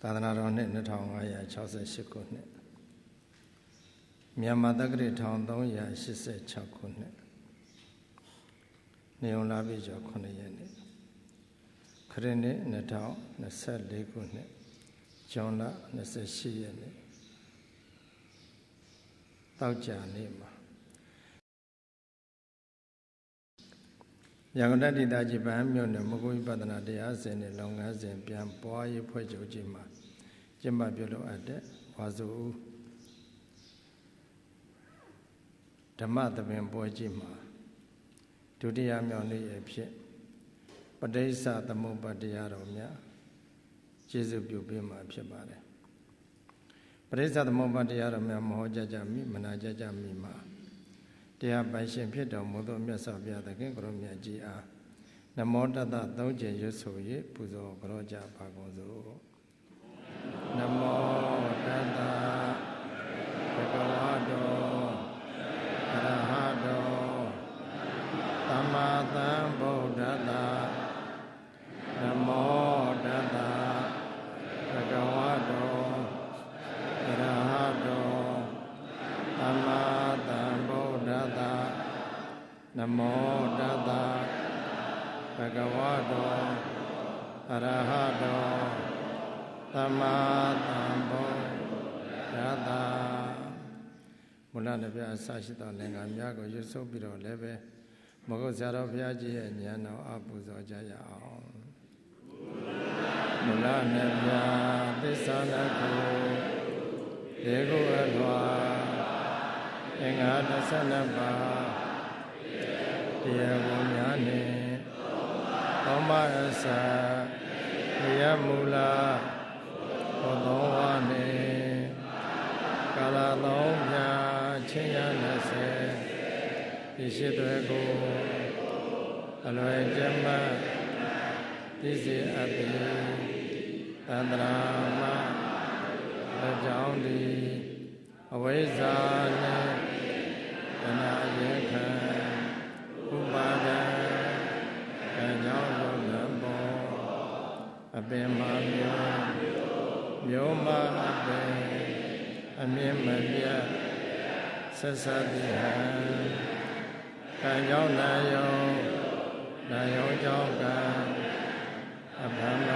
သာသနာတော်နှစ်2568ခုနှစ်မြန်မာတက္ကရာ1386ခုနှစ်နေုံလာပြီကျော်9ရက်နေ့ခရစ်နှစ်2024ခုနှစ်ဇွန်လ28ရက်နေ့တောက်ကြနေ့မှာ ရန်ကုန်တိုင်းဒေသကြီးဗဟန်းမြို့နယ်မကွေးပဒနာတရားစင်နဲ့လုပ်ငန်းစဉ်ပြန်ပွားရေးဖွဲ့ချုပ်ကြီးမှာကျင်းပပြုလုပ်အပ်တဲ့ဝါစုဦးဓမ္မသဘင်ပွဲကြီးမှာဒုတိယမြောက်နေ့အဖြစ်ပဋိစ္စသမုပ္ပါတရားတော်များကျေးဇူးပြုပေးမှာဖြစ်ပါတယ်ပဋိစ္စသမုပ္ပါတရားတော်များမဟောကြကြမိမနာကြကြမိမှာ တရားပိုင်ရှင်ဖြစ်တော်မူသောမြတ်စွာဘုရားသခင်ကိုရောမြတ်ကြီးအားနမောတတသုံးကျင်ရွတ်ဆို၍ပူဇော်ကြောကြပါကုန်စို့နမော နမောတတဘဂဝါတောအရဟတောသမ္မာသမ္ဗုဒ္ဓတ္တမူလနပြအစရှိသောလင်္ကာများကိုရွတ်ဆိုပြီးတော့လည်းပဲမဟုတ်ဆရာတော်ဘုရားကြီးရဲ့ဉာဏ်တော်အပူဇော်ကြရအောင်မူလနပြသစ္စာနကုဒေကုအလွာအင်္ဂါ32ပါး တရားဘုံများနှင့်သောမအစတရားမူလာဘောသောဝနှင့်ကာလသောမြာချင်းရ20ဒီရှိတွေကိုအလွယ်ကျမ်းမသိစေအပ်သည်သန္တရာမအကြောင်းဒီအဝိဇ္ဇာနှင့်တဏှာရေခံ ပင်မမျိုးမျိုးမအပင်အမြင့်မပြတ်ဆက်ဆက်သည်ဟံကံကြောင့်နာယောနာယောကြောင့်ကံအဘမ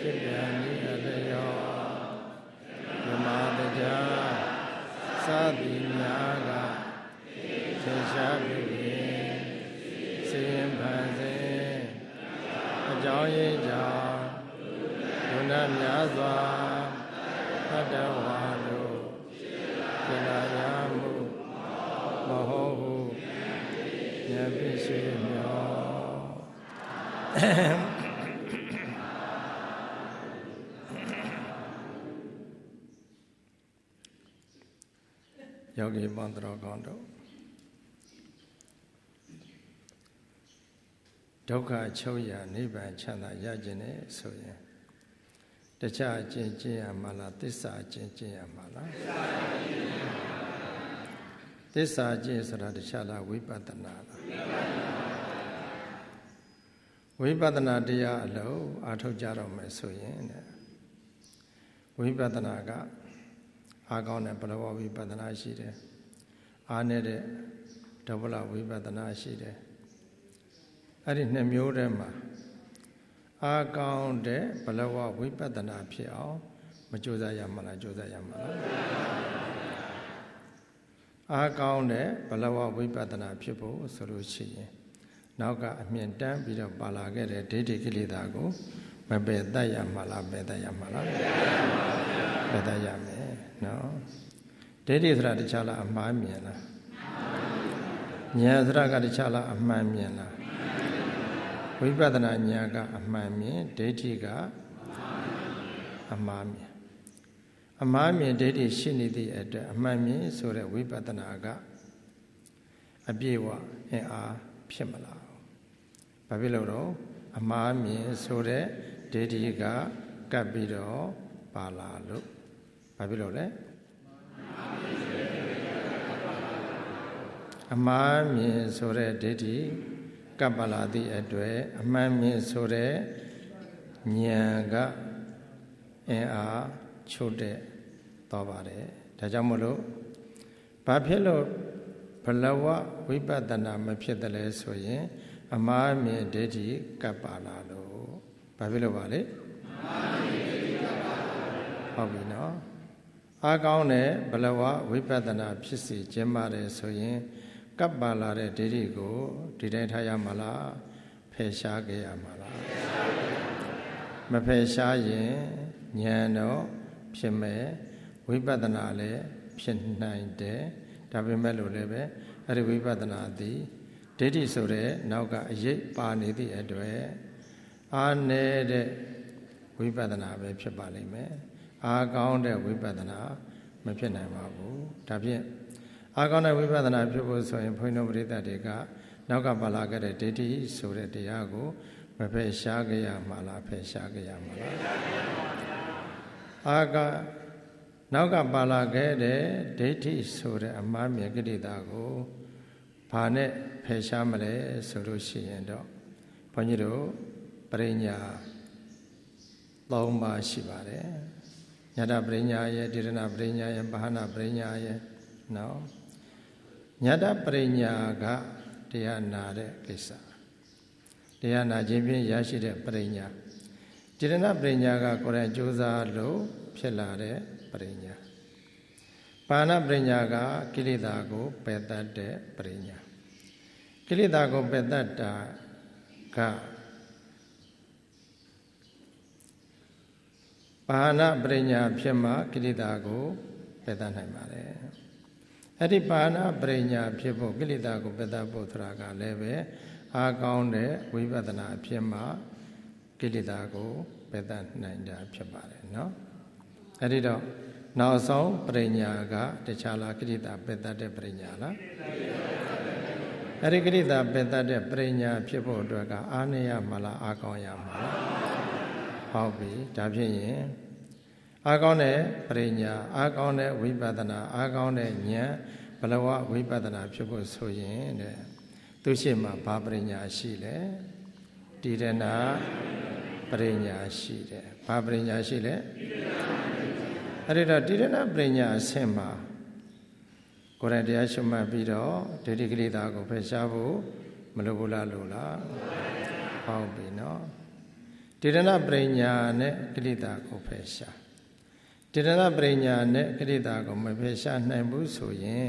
ဖြစ်ပြန်ဤအလျောဓမ္မတရားစသည်များ ကြောင်းရင်းကြောင့်ဒုဏများစွာတတ္တဝါတို့ဖြစ်လာရမှုမဟုတ်ဟုဉာဏ်ပြည့်စုံမြောယောဂီပေါင်းတော်ကောင်းတို့ ဒုက္ခချုပ်ရနိဗ္ဗာန်ချမ်းသာရခြင်းနဲ့ဆိုရင်တခြားအကျင့်ကျင့်ရမှာလားသစ္စာအကျင့်ကျင့်ရမှာလားသစ္စာအကျင့်ဆိုတာတခြားလားဝိပဿနာလားဝိပဿနာတရားအလုံးအာထုတ်ကြတော့မယ်ဆိုရင်တဲ့ဝိပဿနာကအာကောင်းတဲ့ဘလဝဝိပဿနာရှိတယ်အာနေတဲ့ဒဗလဝိပဿနာရှိတယ် အဲ့ဒီနှစ်မျိုးတည်းမှာအာကောင်းတဲ့ဘလဝဝိပဿနာဖြစ်အောင်မကြိုးစားရမှာလားကြိုးစားရမှာလားအာကောင်းတဲ့ဘလဝဝိပဿနာဖြစ်ဖို့ဆိုလို့ရှိရင်နောက်ကအမြင့်တန်းပြီးတော့ပါလာခဲ့တဲ့ဒိဋ္ဌိကိလေသာကိုမပယ်တတ်ရမှာလားပယ်တတ်ရမှာလားပယ်တတ်ရမယ်နော်ဒိဋ္ဌိဆိုတာတခြားလားအမှားမြင်လားဉာဏ်ဆိုတာကတခြားလားအမှန်မြင်လား ဝိပဿနာဉာဏ်ကအမှန်မြင်ဒိဋ္ဌိကအမှားမြင်အမှားမြင်ဒိဋ္ဌိရှိနေသည့်အတွက်အမှန်မြင်ဆိုတဲ့ဝိပဿနာကအပြည့်ဝအင်အားဖြစ်မလားဘာဖြစ်လို့တော့အမှားမြင်ဆိုတဲ့ဒိဋ္ဌိကကပ်ပြီးတော့ပါလာလို့ဘာဖြစ်လို့လဲအမှားမြင်ဆိုတဲ့ဒိဋ္ဌိ ကပ်ပါလာသည့်အတွက်အမှန်မြင်ဆိုတဲ့ဉာဏ်ကအင်းအားချို့တဲ့သွားပါတယ်ဒါကြောင့်မို့လို့ဘာဖြစ်လို့ဘလဝဝိပဿနာမဖြစ်တယ်လဲဆိုရင် အမှားမြင်ဒိဋ္ဌိကပ်ပါလာလို့ဘာဖြစ်လို့ပါလဲအမှားမြင်ဒိဋ္ဌိကပ်ပါလာဟုတ်ပြီနော်အားကောင်းတဲ့ဘလဝဝိပဿနာဖြစ်စီခြင်းပါတယ်ဆိုရင် ကပ်ပါလာတဲ့ဒိဋ္ဌိကိုဒီတိုင်းထားရမှာလားဖယ်ရှားခဲ့ရမှာလားမဖယ်ရှားရင်ဉာဏ်တော့ဖြစ်မဲ့ဝိပဿနာလည်းဖြစ်နိုင်တယ်ဒါပေမဲ့လို့လည်းပဲအဲ့ဒီဝိပဿနာသည်ဒိဋ္ဌိဆိုတဲ့နောက်ကအရေးပါနေသည့်အတွက်အာနေတဲ့ဝိပဿနာပဲဖြစ်ပါလိမ့်မယ်အာကောင်းတဲ့ဝိပဿနာမဖြစ်နိုင်ပါဘူးဒါဖြင့် အာကောင်းတဲ့ဝိပဿနာဖြစ်ဖို့ဆိုရင်ဘုန်းတော်ပရိသတ်တွေကနောက်ကပါလာခဲ့တဲ့ဒိဋ္ဌိဆိုတဲ့တရားကိုမဖယ်ရှားကြရမှာလားဖယ်ရှားကြရမှာလားအာကနောက်ကပါလာခဲ့တဲ့ဒိဋ္ဌိဆိုတဲ့အမှားမြင်ကိဋ္တာကိုဘာနဲ့ဖယ်ရှားမလဲဆိုလို့ရှိရင်တော့ဘုန်းကြီးတို့ပရိညာ၃ပါးရှိပါတယ်ညတပရိညာရဲ့တိရဏပရိညာရဲ့ဘာဟနာပရိညာရဲ့နော် ညတပရိညာကတရားနာတဲ့ကိစ္စတရားနာခြင်းဖြင့်ရရှိတဲ့ပရိညာတိရဏပရိညာကကိုယ်တိုင်ကြိုးစားလို့ဖြစ်လာတဲ့ပရိညာပါဏပရိညာကကိလေသာကိုပယ်တတ်တဲ့ပရိညာကိလေသာကိုပယ်တတ်တာကပါဏပရိညာဖြစ်မှကိလေသာကိုပယ်တတ်နိုင်ပါတယ် အဲ့ဒီပါဏပရိညာဖြစ်ဖို့ကိလေသာကိုပယ်တတ်ဖို့ဆိုတာကလည်းပဲအားကောင်းတဲ့ဝိပဿနာဖြစ်မှကိလေသာကိုပယ်တတ်နိုင်တာဖြစ်ပါတယ်เนาะအဲ့ဒီတော့နောက်ဆုံးပရိညာကတခြားလားကိရိတာပယ်တတ်တဲ့ပရိညာလားအဲ့ဒီကိရိတာပယ်တတ်တဲ့ပရိညာဖြစ်ဖို့အတွက်ကအာနေရမလားအာကောင်းရမလားဟုတ်ပြီဒါဖြစ်ရင် အာကောင်းတဲ့ပရိညာအာကောင်းတဲ့ဝိပဿနာအာကောင်းတဲ့ဉာဏ်ဘလဝဝိပဿနာဖြစ်ဖို့ဆိုရင်တဲ့သူရှိမှဘာပရိညာရှိလဲတည်ရဏပရိညာရှိတယ်ဘာပရိညာရှိလဲအဲ့ဒီတော့တိရဏပညာအဆင့်မှာကိုယ်တိုင်တရားရှုမှတ်ပြီးတော့ဒိဋ္ဌိကိလေသာကိုဖယ်ရှားဖို့မလိုဘူးလားလို့လားဟုတ်ပြီနော်တိရဏပညာနဲ့ကိလေသာကိုဖယ်ရှား တိရဏပညာနဲ့ကိလေသာကိုမဖယ်ရှားနိုင်ဘူးဆိုရင်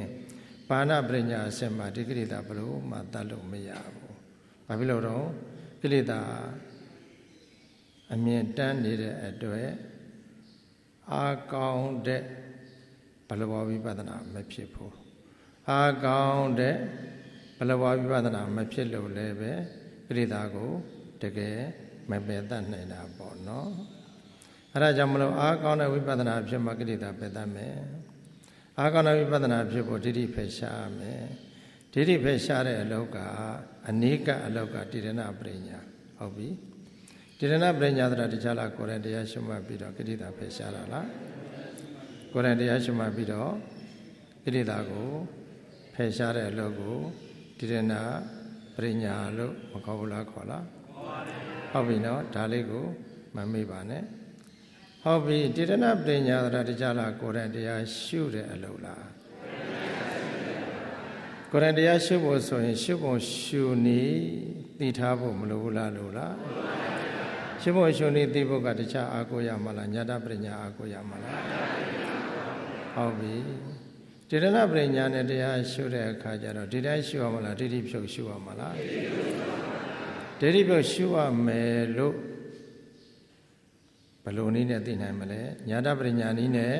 ပါဏပညာအဆင့်မှာဒီကိလေသာဘလို့မှတတ်လို့မရဘူးဘာဖြစ်လို့တော့ကိလေသာအမြင်တန်းနေတဲ့အတွက်အာကောင်းတဲ့ဘလဘောဝိပဿနာမဖြစ်ဘူးအာကောင်းတဲ့ဘလဘောဝိပဿနာမဖြစ်လို့လည်းပဲကိရိတာကိုတကယ်မပယ်တတ်နိုင်တာပေါ့နော် အဲဒါကြောင့်မလို့အာကောင်းတဲ့ဝိပဿနာဖြစ်မှကိရိတာပယ်တတ်မယ်အာကောင်းတဲ့ဝိပဿနာဖြစ်ဖို့ဒိဋ္ဌိဖယ်ရှားမယ်ဒိဋ္ဌိဖယ်ရှားတဲ့အလောကအနိကအလောကတိရဏပရိညာဟုတ်ပြီတိရဏပညာသရတခြားလားကိုယ်တိုင်တရားရှုမှတ်ပြီးတော့ကိရိတာဖယ်ရှားတာလားကိုယ်တိုင်တရားရှုမှတ်ပြီးတော့ကိရိတာကိုဖယ်ရှားတဲ့အလုပ်ကိုတိရဏပညာလို့မခေါ်ဘူးလားခေါ်လားဟုတ်ပြီနော်ဒါလေးကိုမမေ့ပါနဲ့ ဟုတ်ပြီတိရဏပညာသရတခြားလားကိုယ်တိုင်တရားရှုတဲ့အလုပ်လားကိုယ်တိုင်တရားရှုဖို့ဆိုရင်ရှုပုံရှုနည်းသိထားဖို့မလိုဘူးလားလို့လားရှင်းဖို့ရှုံနေသိဖို့ကတခြားအာကိုရမလားညာတပညာအာကိုရမလားဟုတ်ပြီတိရဏပညာနဲ့တရားရှုတဲ့အခါကျတော့ဒီတိုင်းရှုရမလားဒိဋ္ဌိဖြုတ်ရှုရမလားဒိဋ္ဌိဖြုတ်ရှုရမယ်လို့ ဘယ်လိုနည်းနဲ့သိနိုင်မလဲညာတပညာနည်းနဲ့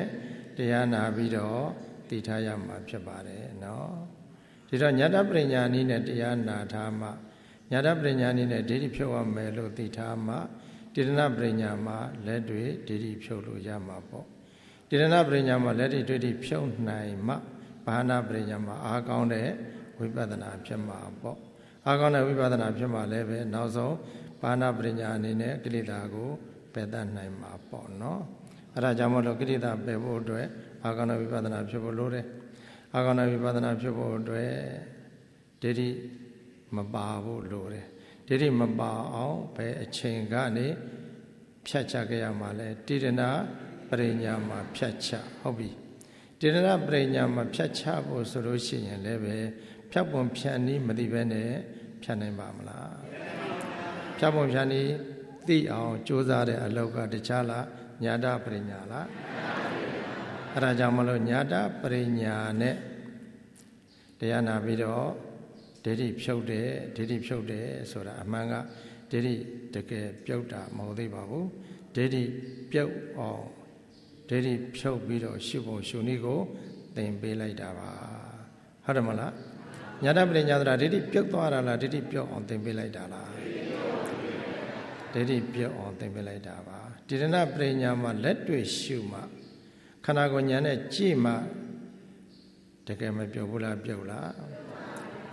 တရားနာပြီးတော့သိထားရမှာဖြစ်ပါတယ်နော်ဒီတော့ညာတပညာနည်းနဲ့တရားနာထားမှညာတပညာနည်းနဲ့ဒိဋ္ဌိဖြုတ်ရမယ်လို့သိထားမှတိရဏပရိညာမှာလက်တွေဒိဋ္ဌိဖြုတ်လို့ရမှာပေါ့တိရဏပရိညာမှာလက်တွေဒိဋ္ဌိဖြုတ်နိုင်မှဘာနာပရိညာမှာအားကောင်းတဲ့ဝိပဿနာဖြစ်မှာပေါ့အားကောင်းတဲ့ဝိပဿနာဖြစ်မှာလည်းပဲနောက်ဆုံးဘာနာပရိညာအနေနဲ့ကိလေသာကို ပယ်တတ်နိုင်မှာပေါ့နော်အဲဒါကြောင့်မလို့ကိလေသာပယ်ဖို့အတွက်အာကောင်းတဲ့ဝိပဿနာဖြစ်ဖို့လိုတယ်အာကောင်းတဲ့ဝိပဿနာဖြစ်ဖို့အတွက်ဒိဋ္ဌိမပါဖို့လိုတယ်ဒိဋ္ဌိမပါအောင်ဘယ်အချိန်ကနေဖြတ်ချခဲ့ရမှာလဲတိရဏပရိညာမှာဖြတ်ချဟုတ်ပြီတိရဏပရိညာမှာဖြတ်ချဖို့ဆိုလို့ရှိရင်လည်းပဲဖြတ်ပုံဖြတ်နည်းမသိဘဲနဲ့ဖြတ်နိုင်ပါမလားဖြတ်ပုံဖြတ်နည်း သိအောင်ကြိုးစားတဲ့အလောက်ကတခြားလားညာတပရိညာလားအဲ့ဒါကြောင့်မလို့ညာတပရိညာနဲ့တရားနာပြီးတော့ဒိဋ္ဌိဖြုတ်တယ်ဒိဋ္ဌိဖြုတ်တယ်ဆိုတာအမှန်ကဒိဋ္ဌိတကယ်ပြုတ်တာမဟုတ်သေးပါဘူးဒိဋ္ဌိပြုတ်အောင်ဒိဋ္ဌိဖြုတ်ပြီးတော့ရှုဖို့ရှုနည်းကိုသင်ပေးလိုက်တာပါဟုတ်တယ်မလားညာတပရိညာသရာဒိဋ္ဌိပြုတ်သွားတာလားဒိဋ္ဌိပြုတ်အောင်သင်ပေးလိုက်တာလား ဒိဋ္ဌိပြုတ်အောင်သင်ပေးလိုက်တာပါတိရဏပရိညာမှာလက်တွေ့ရှုမှခန္ဓာကိုယ်ညာနဲ့ကြည့်မှတကယ်မပြုတ်ဘူးလားပြုတ်လား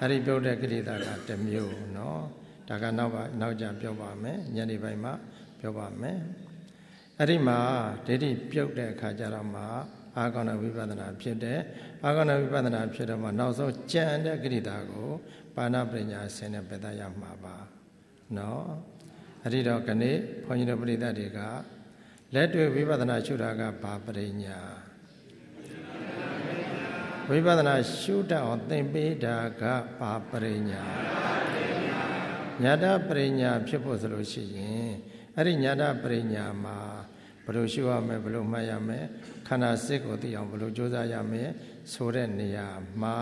အဲ့ဒီပြုတ်တဲ့ကိရိတာကတစ်မျိုးเนาะဒါကနောက်ပါနောက်ကြပြောပါမယ်ညနေပိုင်းမှာပြောပါမယ်အဲ့ဒီမှာဒိဋ္ဌိပြုတ်တဲ့အခါကျတော့မှအာဂဏဝိပဿနာဖြစ်တယ်အာဂဏဝိပဿနာဖြစ်တော့မှနောက်ဆုံးကြံတဲ့ကိရိတာကိုပါဏပညာဆင်းနဲ့ပယ်တတ်ရမှာပါเนาะ အဲ့ဒီတော့ခဏဘုန်းကြီးတို့ပရိသတ်တွေကလက်တွေ့ဝိပဿနာရှုတာကဘာပရိညာဝိပဿနာရှုတတ်အောင်သင်ပေးတာကဘာပရိညာညာတပရိညာဖြစ်ဖို့ဆိုလို့ရှိရင်အဲ့ဒီညာတပရိညာမှာဘယ်လိုရှုရမလဲဘယ်လိုမှတ်ရမလဲခန္ဓာစစ်ကိုသိအောင်ဘယ်လိုကြိုးစားရမလဲဆိုတဲ့နေရာမှာ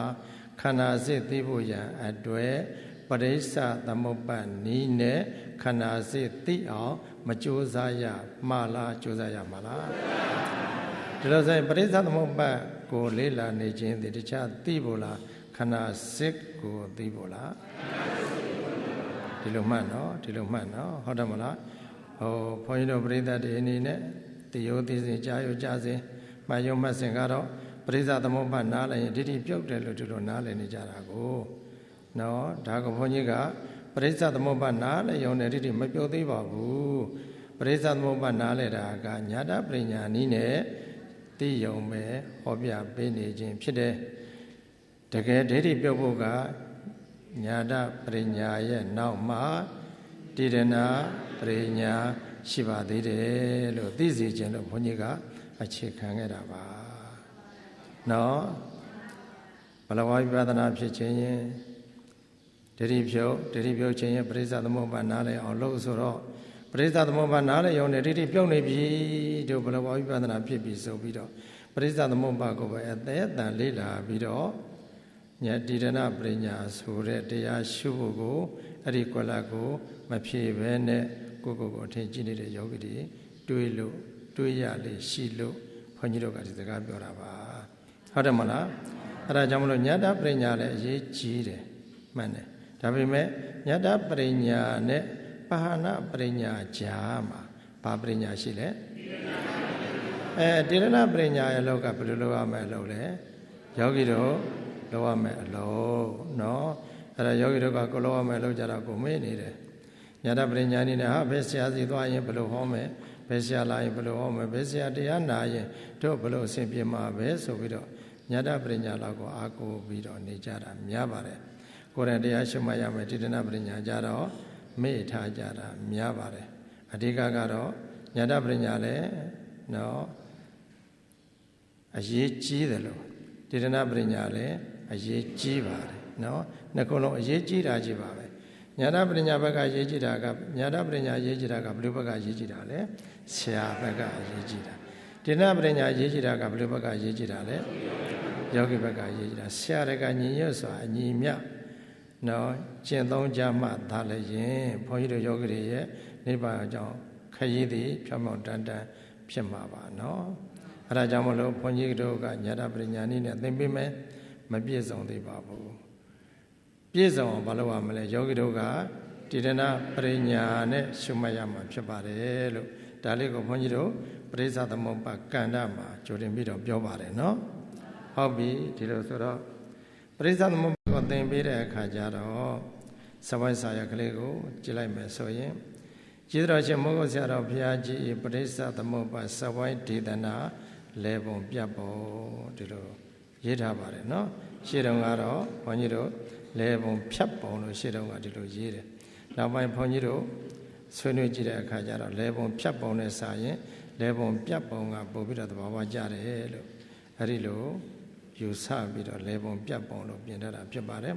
ခန္ဓာစစ်သိဖို့ရန်အတွေ့ ပရိစ္ဆသမုပ္ပတ်နီးနဲ့ခန္ဓာစစ်သိအောင်မကြိုးစားရမှာလားကြိုးစားရမှာလားဒီလိုဆိုရင်ပရိစ္ဆသမုပ္ပတ်ကိုလေးလာနေခြင်းဒီတခြားသိဖို့လားခန္ဓာစစ်ကိုသိဖို့လားဒီလိုမှတ်နော်ဒီလိုမှတ်နော်ဟုတ်တယ်မလားဟိုဘုန်းကြီးတို့ပြိဿတွေအနေနဲ့တယောသိစဉ်ကြာရောကြာစဉ်မှယုံမှတ်စဉ်ကတော့ပရိစ္ဆသမုပ္ပါနားလည်းရင်ဒိဋ္ဌိပြုတ်တယ်လို့ဒီလိုနားလည်နေကြတာကို နော်ဒါကဘုန်းကြီးကပရိစ္ဆသမုပ္ပါနားလည်းယုံတယ်ဒိဋ္ဌိမပြုတ်သေးပါဘူးပရိစ္ဆသမုပ္ပါနားလည်းတာကညာတပရိညာနီးနဲ့သိယုံပဲဟောပြပေးနေခြင်းဖြစ်တယ်တကယ်ဒိဋ္ဌိပြုတ်ဖို့ကညာတပရိညာရဲ့နောက်မှာတိရဏပရိညာရှိပါသေးတယ်လို့သိစေခြင်းလို့ဘုန်းကြီးကအခြေခံခဲ့တာပါနော်ဘလဝဝိပဿနာဖြစ်ခြင်းရင် ဒိဋ္ဌိဖြုတ်ဒိဋ္ဌိဖြုတ်ခြင်းရင်ပရိစ္ဆသမုပ္ပါနားလည်အောင်လုပ်ဆိုတော့ပရိစ္ဆသမုပ္ပါနားလည်ရုံနဲ့ဒိဋ္ဌိပြုတ်နေပြီတို့ဘလဝဝိပဿနာဖြစ်ပြီဆိုပြီးတော့ပရိစ္ဆသမုပ္ပါကိုပဲအသေးအတန်လေးလာပြီးတော့ညတိရဏပရိညာဆိုတဲ့တရားရှုဖို့ကိုအဲ့ဒီကွက်လက်ကိုမဖြည့်ဘဲနဲ့ကိုကိုကိုအထင်ကြီးနေတဲ့ယောဂီတွေတွေးလို့တွေးရလေရှိလို့ဘုန်းကြီးတို့ကဒီစကားပြောတာပါဟုတ်တယ်မလားအဲ့ဒါကြောင့်မလို့ညတပရိညာလည်းအရေးကြီးတယ်မှန်တယ် ဒါပေမဲ့ညတပရိညာနဲ့ပါဟနာပရိညာကြားမှာဘာပရိညာရှိလဲအဲတိရဏပရိညာရဲ့လောက်ကဘယ်လိုလုပ်ရမလဲလို့လဲယောဂီတို့လုပ်ရမယ်အလုံးနော်အဲ့ဒါယောဂီတို့ကကိုလုပ်ရမယ်လို့ကြတာကိုမေ့နေတယ်ညာတပရိညာနေနဲ့ဟာဘယ်ဆရာစီသွားရင်ဘယ်လိုဟောမယ်ဘယ်ဆရာလာရင်ဘယ်လိုဟောမယ်ဘယ်ဆရာတရားနာရင်တို့ဘယ်လိုအဆင်ပြေမှာပဲဆိုပြီးတော့ညာတပရိညာလောက်ကိုအားကိုးပြီးတော့နေကြတာများပါတယ် ကိုယ်တိုင်တရားရှုမှတ်ရမယ်တိတနာပရိညာကြတော့မေ့ထားကြတာများပါတယ်အဓိကကတော့ညာတပရိညာလည်းနော်အရေးကြီးတယ်လို့တိတနာပရိညာလည်းအရေးကြီးပါတယ်နော်နှစ်ခုလုံးအရေးကြီးတာကြီးပါပဲညာတပညာဘက်ကရေးကြည့်တာကညာတပညာရေးကြည့်တာကဘယ်လိုဘက်ကရေးကြည့်တာလဲဆရာဘက်ကရေးကြည့်တာတိဏပညာရေးကြည့်တာကဘယ်လိုဘက်ကရေးကြည့်တာလဲယောဂိဘက်ကရေးကြည့်တာဆရာတကညီညွတ်စွာအညီမြ နော်ကျင့်သုံးကြမှသာလည်းရင်ဘုန်းကြီးတို့ယောဂီတွေရဲ့နိဗ္ဗာန်အကြောင်းခရီးသည်ဖြောင်းဖြောင်းတန်တန်ဖြစ်မှာပါနော်အဲဒါကြောင့်မလို့ဘုန်းကြီးတို့ကညာတပညာနည်းနဲ့သင်ပေးမယ်မပြည့်စုံသေးပါဘူးပြည့်စုံအောင်မလုပ်ရမလဲယောဂီတို့ကတည်ရဏပရိညာနဲ့ရှုမှတ်ရမှာဖြစ်ပါတယ်လို့ဒါလေးကိုဘုန်းကြီးတို့ပရိစ္ဆသမုပ္ပါကန္တမှာကြိုတင်ပြီးတော့ပြောပါတယ်နော်ဟုတ်ပြီဒီလိုဆိုတော့ ပရိစ္ဆသမုပ္ပါကိုသင်ပေးတဲ့အခါကျတော့စဝိုင်းစာရကလေးကိုကြည့်လိုက်မယ်ဆိုရင်ကျေးဇူးတော်ရှင်မောဂုတ်ဆရာတော်ဘုရားကြီးပရိစ္ဆသမုပ္ပါစဝိုင်းဒေသနာလဲပုံပြတ်ပုံဒီလိုရေးထားပါတယ်နော်ရှေ့တုန်းကတော့ဘုန်းကြီးတို့လဲပုံဖြတ်ပုံလို့ရှေ့တုန်းကဒီလိုရေးတယ်နောက်ပိုင်းဘုန်းကြီးတို့ဆွေးနွေးကြည့်တဲ့အခါကျတော့လဲပုံဖြတ်ပုံနဲ့စာရင်လဲပုံပြတ်ပုံကပို့ပြီးတော့သဘာဝကြတယ်လို့အဲ့ဒီလို ယူဆပြီးတော့လဲပုံပြတ်ပုံလို့ပြင်ထားတာဖြစ်ပါတယ်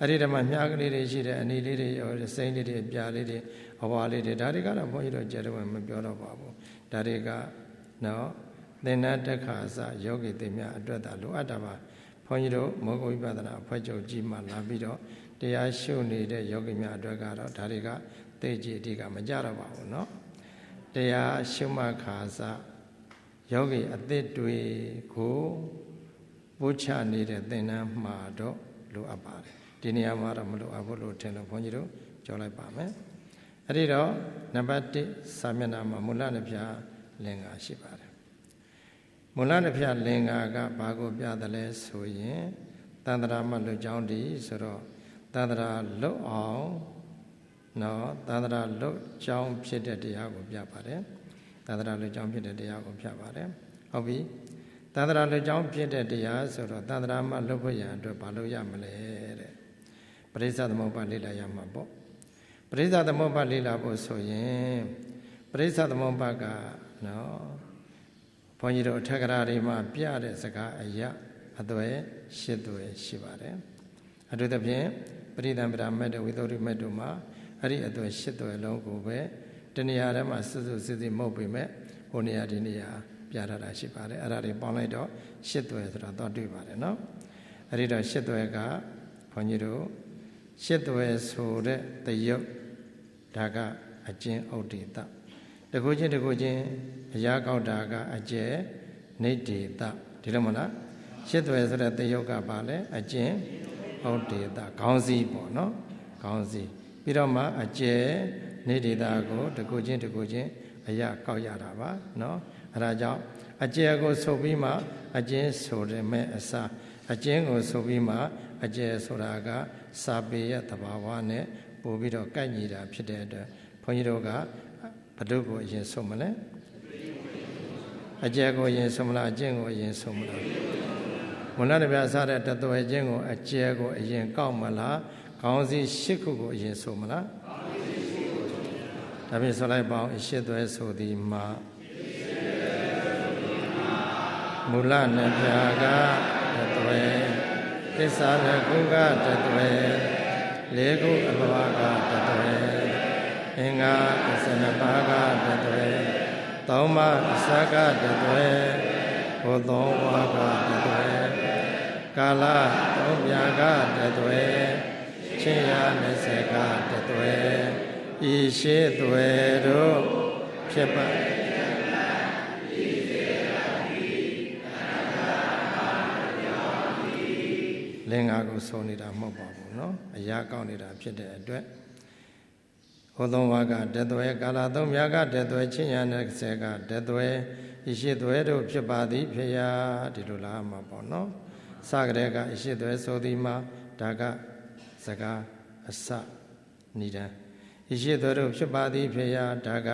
အဲ့ဒီတမှာမြားကလေးတွေရှိတယ်အနေလေးတွေစိမ့်လေးတွေပြားလေးတွေအဝါလေးတွေဒါတွေကတော့ဘုန်းကြီးတို့ကြဲတော့မပြောတော့ပါဘူးဒါတွေကနော်သင်္นานတက်ခါအစယောဂီတွေများအတွက်သာလိုအပ်တာပါဘုန်းကြီးတို့မောဂဝိပဿနာအဖွဲ့ချုပ်ကြီးမှလာပြီးတော့တရားရှုနေတဲ့ယောဂီများအတွက်ကတော့ဒါတွေကသိကြည့်အဓိကမကြတော့ပါဘူးเนาะတရားရှုမှတ်ခါစယောဂီအသစ်တွေကို ပို့ချနေတဲ့သင်္นานမှာတော့လိုအပ်ပါတယ်ဒီနေရာမှာတော့မလိုအပ်ဘူးလို့ထင်လို့ဘုန်းကြီးတို့ပြောလိုက်ပါမယ်အဲ့ဒီတော့နံပါတ်1စာမျက်နှာမှာမူလနှစ်ဖြာလင်္ကာရှိပါတယ်မူလနှစ်ဖြာလင်္ကာကဘာကိုပြတယ်လဲဆိုရင်တန္တရာမလွတ်ကြောင်းဒီဆိုတော့တန္တရာလွတ်အောင်နော်တန္တရာလွတ်ကြောင်းဖြစ်တဲ့တရားကိုပြပါတယ်တန္တရာလွတ်ကြောင်းဖြစ်တဲ့တရားကိုပြပါတယ်ဟုတ်ပြီ တန္တရာလွတ်ကြောင်းဖြစ်တဲ့တရားဆိုတော့တန္တရာမလွတ်ဖို့ရန်အတွက်ဘာလို့ရမလဲတဲ့ပရိစ္ဆသမုပ္ပါလေ့လာရမှာပေါ့ပရိစ္ဆသမုပ္ပါလေ့လာဖို့ဆိုရင်ပရိစ္ဆသမုပ္ပါကနော်ဘုန်းကြီးတို့အထက်ကရာတွေမှာပြတဲ့စကားအရာအသွဲရှစ်သွဲရှိပါတယ်အထူးသဖြင့်ပရိသံပရာမက်တဝိသုရိမက်တို့မှာအဲ့ဒီအသွဲရှစ်သွဲလုံးကိုပဲတဏှာထဲမှာစွစွစစ်စစ်မဟုတ်ပေမဲ့ဟိုနေရာဒီနေရာ ပြထားတာရှိပါတယ်အဲ့ဒါတွေပေါင်းလိုက်တော့ရှစ်သွဲဆိုတာတော့တွေ့ပါတယ်နော်အဲ့ဒီတော့ရှစ်သွဲကဘုန်းကြီးတို့ရှစ်သွဲဆိုတဲ့တယုတ်ဒါကအကျဉ်ဥဒိတတကူချင်းတကူချင်းအရာကောက်တာကအကျဲနေတေတဒီလိုမလားရှစ်သွဲဆိုတဲ့တယုတ်ကပါလဲအကျဉ်ဥဒိတခေါင်းစည်းပေါ့နော်ခေါင်းစည်းပြီးတော့မှအကျဲနေဒေတာကိုတကူချင်းတကူချင်းအရာကောက်ရတာပါเนาะ အဲဒါကြောင့်အကျဲကိုဆိုပြီးမှအကျဉ်ဆိုရမဲ့အစာအကျဉ်ကိုဆိုပြီးမှအကျဲဆိုတာကစာပေရဲ့သဘာဝနဲ့ပို့ပြီးတော့ကိုက်ညီတာဖြစ်တဲ့အတွက်ဘုန်းကြီးတို့ကဘဒုကိုအရင်ဆုံးမလဲအကျဲကိုအရင်ဆုံးမလားအကျဉ်ကိုအရင်ဆုံးမလားမနတပြစားတဲ့တသွယ်ချင်းကိုအကျဲကိုအရင်ကောက်မလားခေါင်းစည်း၈ခုကိုအရင်ဆိုမလားဒါဖြင့်ဆိုလိုက်ပါအောင်အရှိသွဲဆိုသည်မှာ မူလနှစ်ဖြာကတသွဲသစ္စာနှစ်ခုကတသွဲလေးခုအလွားကတသွဲအင်္ဂါ12ပါးကတသွဲသုံးပါးအစကတသွဲဘုသောဝါကတသွဲကာလသုံးပြာကတသွဲချင်းရ20ကတသွဲဤရှိသွဲတို့ဖြစ်ပါ ကာကိုဆုံးနေတာမဟုတ်ပါဘူးเนาะအရာကောက်နေတာဖြစ်တဲ့အတွက်ဟောသုံးပါးကတသွဲကာလသုံးမြာကတသွဲချင်းရ20ကတသွဲဤရှိသွဲတို့ဖြစ်ပါသည်ဖြစ်ရာဒီလိုလားမှာပေါ့เนาะစကြတဲ့ကဤရှိသွဲဆိုသည်မှာဒါကစကားအစနိဒံဤရှိသွဲတို့ဖြစ်ပါသည်ဖြစ်ရာဒါက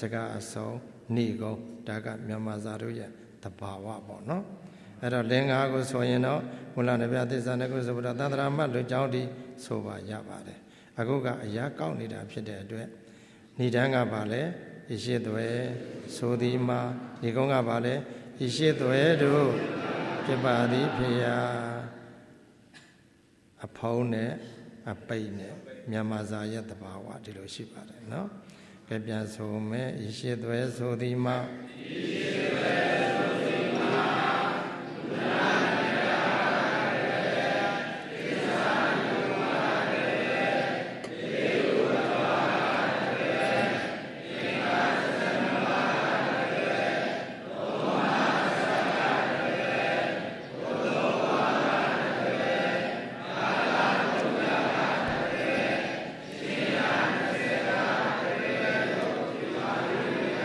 စကားအဆုံးဏိကုံဒါကမြန်မာစာတို့ရဲ့တဘာဝပေါ့เนาะ အဲ့တော့လင်္ကာကိုဆိုရင်တော့မူလနဗျသစ္စာနကုသဗုဒ္ဓသန္တရာမတ်လို့ကြောင်းဒီဆိုပါရပါတယ်အခုကအရာကောက်နေတာဖြစ်တဲ့အတွက်ဏိဒန်းကပါလေဣရှိသွဲဆိုသည်မှာဒီကုန်းကပါလေဣရှိသွဲတို့ပြပါသည်ဖေယာအဖုံးနဲ့အပိတ်နဲ့မြန်မာစာရဲ့တဘာဝဒီလိုရှိပါတယ်နော်ကြပြန်ဆိုမယ်ဣရှိသွဲဆိုသည်မှာဣရှိသွဲ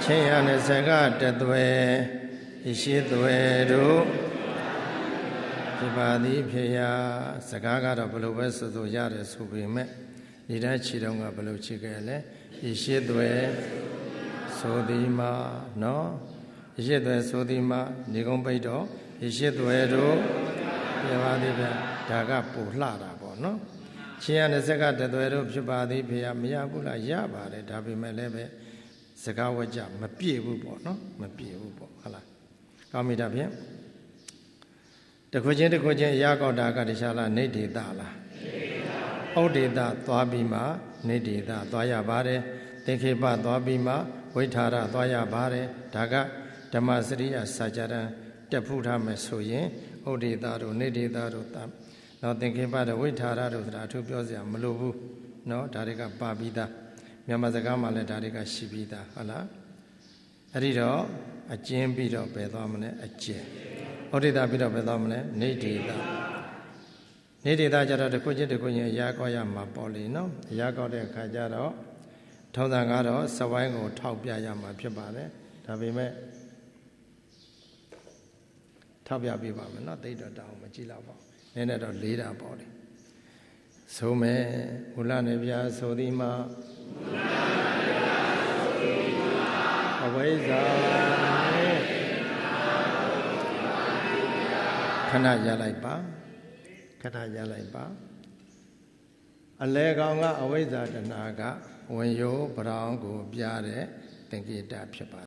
ချင်းရနဲ့စကတသွဲရှိသွဲတို့ဖြစ်ပါသည်ဖြစ်ရာစကားကတော့ဘယ်လိုပဲဆိုဆိုရတယ်ဆိုပေမဲ့ဒီတိုင်းခြေတုံးကဘယ်လိုခြေခဲ့လဲရှိသွဲဆိုသည်မှာနော်ရှိသွဲဆိုသည်မှာနေကုန်းပိတ်တော့ရှိသွဲတို့ဖြစ်ပါသည်ဗျဒါကပူလှတာပေါ့နော်ရှင်ရတဲ့စက်ကတသွယ်တို့ဖြစ်ပါသည်ဖေယမရဘူးလားရပါတယ်ဒါပေမဲ့လည်းပဲ စကားဝကြမပြည့်ဘူးပေါ့နော်မပြည့်ဘူးပေါ့ဟုတ်လားကောင်းပြီဒါဖြင့်တခွချင်းတခွချင်းအရာကောက်တာကတခြားလားနေဒေတာလားဩဒေတာသွားပြီးမှနေဒေတာသွားရပါတယ်သင်္ခေပသွားပြီးမှဝိထာရသွားရပါတယ်ဒါကဓမ္မစရိယစာကြရန်တက်ဖူးထားမယ်ဆိုရင်ဩဒေတာတို့နေဒေတာတို့တာနော်သင်္ခေပတို့ဝိထာရတို့ဆိုတာအထူးပြောစရာမလိုဘူးနော်ဒါတွေကပါပြီးသား မြန်မာစကားမှာလည်းဒါတွေကရှိပြီးသားဟုတ်လားအဲ့ဒီတော့အကျဉ်းပြီးတော့ဘယ်သွားမလဲအကျဉ်းဩဒေတာပြီးတော့ဘယ်သွားမလဲနေဒေတာနေဒေတာကြတော့တစ်ခုချင်းတစ်ခုချင်းအရာကောက်ရမှာပေါ့လေနော်အရာကောက်တဲ့အခါကျတော့ထုံးစံကတော့စဝိုင်းကိုထောက်ပြရမှာဖြစ်ပါတယ်ဒါပေမဲ့ထောက်ပြပြပါမယ်နော်တိတ်တော့တောင်းမကြည့်တော့ပါဘူးနည်းနည်းတော့လေးတာပေါ့လေဆိုမဲ့မူလနေပြဆိုသည်မှာ အဝိဇ္ဇာနဲ့ခဏရလိုက်ပါခဏရလိုက်ပါအလဲကောင်ကအဝိဇ္ဇာတဏှာကဝင်ရိုးဗရောင်းကိုပြတဲ့သင်္ကေတဖြစ်ပါ